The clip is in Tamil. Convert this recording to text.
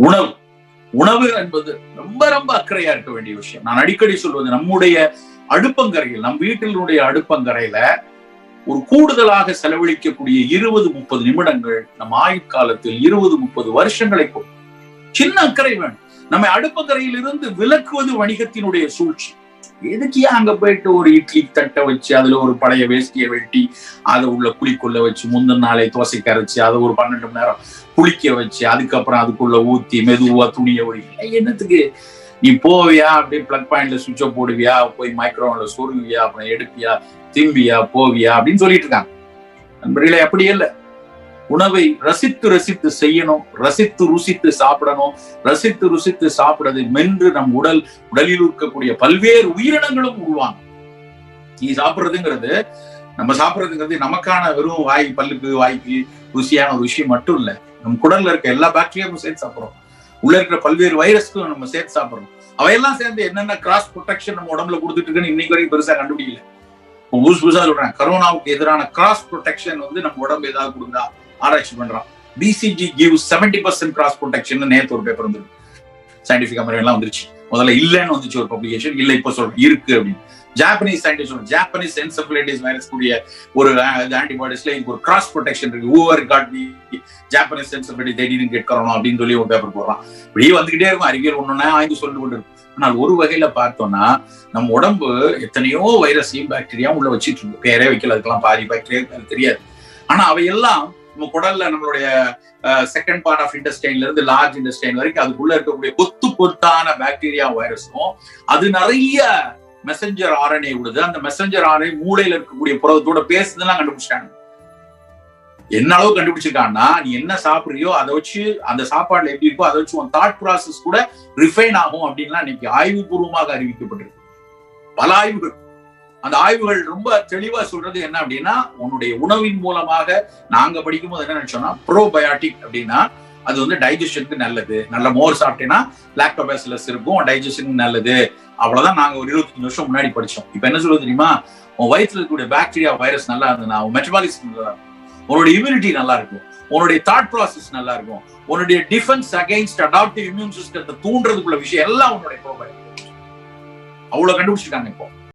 உணவு. உணவு என்பது ரொம்ப ரொம்ப அக்கறையா இருக்க வேண்டிய விஷயம். நான் அடிக்கடி சொல்வது நம்முடைய அடுப்பங்கரையில் நம் வீட்டினுடைய அடுப்பங்கரையில ஒரு கூடுதலாக செலவழிக்கக்கூடிய இருபது முப்பது நிமிடங்கள் நம் ஆயுட்காலத்தில் இருபது முப்பது வருஷங்களை கொண்டு சின்ன அக்கறை வேணும். நம்ம அடுப்பங்கரையில் இருந்து விலக்குவது வணிகத்தினுடைய சூழ்ச்சி. எதுக்கியா அங்க போயிட்டு ஒரு இட்லி தட்டை வச்சு அதுல ஒரு பழைய வேஷ்டியை வெட்டி அதை உள்ள குழிக்குள்ள வச்சு முந்தின நாளை தோசை கரைச்சு அதை ஒரு பன்னெண்டு மணி நேரம் குளிக்க வச்சு அதுக்கப்புறம் அதுக்குள்ள ஊத்தி மெதுவா துணியை ஒரு என்னத்துக்கு? நீ போவியா? அப்படியே பிளக் பாயிண்ட்ல சுவிட்ச போடுவியா? போய் மைக்ரோவன்ல சொருவியா அப்புறம் எடுப்பியா? திம்பியா போவியா? அப்படின்னு சொல்லிட்டு இருக்காங்க. நண்பர்களே அப்படியே இல்லை. உணவை ரசித்து ரசித்து செய்யணும் ரசித்து ருசித்து சாப்பிடணும் ரசித்து ருசித்து சாப்பிடுறது மென்று நம் உடல் உடலில் இருக்கக்கூடிய பல்வேறு உயிரினங்களும் உருவாங்க நீ சாப்பிடுறதுங்கிறது நம்ம சாப்பிடுறதுங்கிறது நமக்கான வெறும் வாய் பல்லுக்கு வாய்க்கு ருசியான ஒரு விஷயம் மட்டும் இல்ல. நம்ம குடல்ல இருக்க எல்லா பாக்டீரியாவும் சேர்த்து சாப்பிடுறோம். உள்ள இருக்கிற பல்வேறு வைரஸ்க்கும் நம்ம சேர்த்து சாப்பிடுறோம். அவையெல்லாம் சேர்ந்து என்னென்ன கிராஸ் ப்ரொடெக்ஷன் நம்ம உடம்புல கொடுத்துட்டு இருக்குன்னு இன்னைக்கு வரைக்கும் பெருசா கண்டுபிடிக்கல. புதுசு புதுசா சொல்றேன். கரோனாவுக்கு எதிரான கிராஸ் ப்ரொடெக்ஷன் வந்து நம்ம உடம்பு ஏதாவது கொடுந்தா ஆராய்ச்சி பண்றான். BCG give seventy percent cross protection நேற்று ஒரு பேப்பர் வந்துருக்கு. சயின்டிபிக் அமெரிக்கா எல்லாம் வந்துருச்சு. முதல்ல இல்லைன்னு வந்துச்சு ஒரு பப்ளிகேஷன் இல்ல இப்ப சொல்றேன். இருக்கு அப்படின்னு. Japanese scientist Japanese encephalitis virus கூடிய ஒரு ஆன்டிபாடிஸ்ல இதுக்கு ஒரு கிராஸ் ப்ரொடெக்ஷன் இருக்கு. Over got the Japanese encephalitis தைரியம் didn't அப்படின்னு சொல்லி ஒரு பேப்பர் போடுறான். இப்படியே வந்துகிட்டே இருக்கும். அறிவியல் ஒண்ணுன்னா ஆய்ந்து சொல்லிட்டு கொண்டு இருக்கும். ஆனால் ஒரு வகையில பார்த்தோம்னா நம்ம உடம்பு எத்தனையோ வைரஸையும் பாக்டீரியாவும் உள்ள வச்சிட்டு இருக்கு. பேரே வைக்கல. அதுக்கெல்லாம் பாதி பாக்டீரியா தெரியாது. ஆனா அவையெல்லாம் நம்ம குடல்ல நம்மளுடைய செகண்ட் பார்ட் ஆஃப் இன்டஸ்டைன்ல இருந்து லார்ஜ் இன்டஸ்டைன் வரைக்கும் அதுக்குள்ள இருக்கக்கூடிய கொத்து கொத்தான பாக்டீரியா வைரஸும் அது நிறைய மெசஞ்சர் ஆர்என்ஏ விடுது அந்த மெசஞ்சர் ஆர்என்ஏ மூளையில இருக்கக்கூடிய புரதத்தோட பேசுதுலாம் கண்டுபிடிச்சிட்டாங்க. என்ன அளவு கண்டுபிடிச்சிருக்கான்னா நீ என்ன சாப்பிடுறியோ அதை வச்சு அந்த சாப்பாடுல எப்படி இருக்கோ அதை வச்சு உன் தாட் ப்ராசஸ் கூட ரிஃபைன் ஆகும் அப்படின்லாம் இன்னைக்கு ஆய்வு பூர்வமாக அறிவிக்கப்பட்டிருக்கு. பல ஆய்வுகள். அந்த ஆய்வுகள் ரொம்ப தெளிவா சொல்றது என்ன அப்படின்னா உன்னுடைய உணவின் மூலமாக நாங்க படிக்கும் போது என்ன நினைச்சோம்னா ப்ரோபயாட்டிக் அப்படின்னா அது வந்து டைஜஷனுக்கு நல்லது. நல்ல மோர் சாப்பிட்டேன்னா லாக்டோபேசிலஸ் இருக்கும் டைஜஷனுக்கு நல்லது. அவ்வளவுதான் நாங்க ஒரு இருபத்தஞ்சு வருஷம் முன்னாடி படிச்சோம். இப்ப என்ன சொல்லுவது தெரியுமா? உன் வயிற்றுல இருக்கக்கூடிய பாக்டீரியா வைரஸ் நல்லா இருந்ததுன்னா உன் மெட்டபாலிசம் நல்லா இருக்கும். உன்னுடைய இம்யூனிட்டி நல்லா இருக்கும். உன்னுடைய தாட் ப்ராசஸ் நல்லா இருக்கும். உன்னுடைய டிஃபென்ஸ் அகைன்ஸ்ட் அடாப்டிவ் இம்யூன் சிஸ்டத்தை தூண்டுறதுக்குள்ள விஷயம் எல்லாம் உன்னுடைய ப்ரோபயோட்டிக் அவ்வளவு கண்டுபிடிச்சிருக்காங்க இப்போ.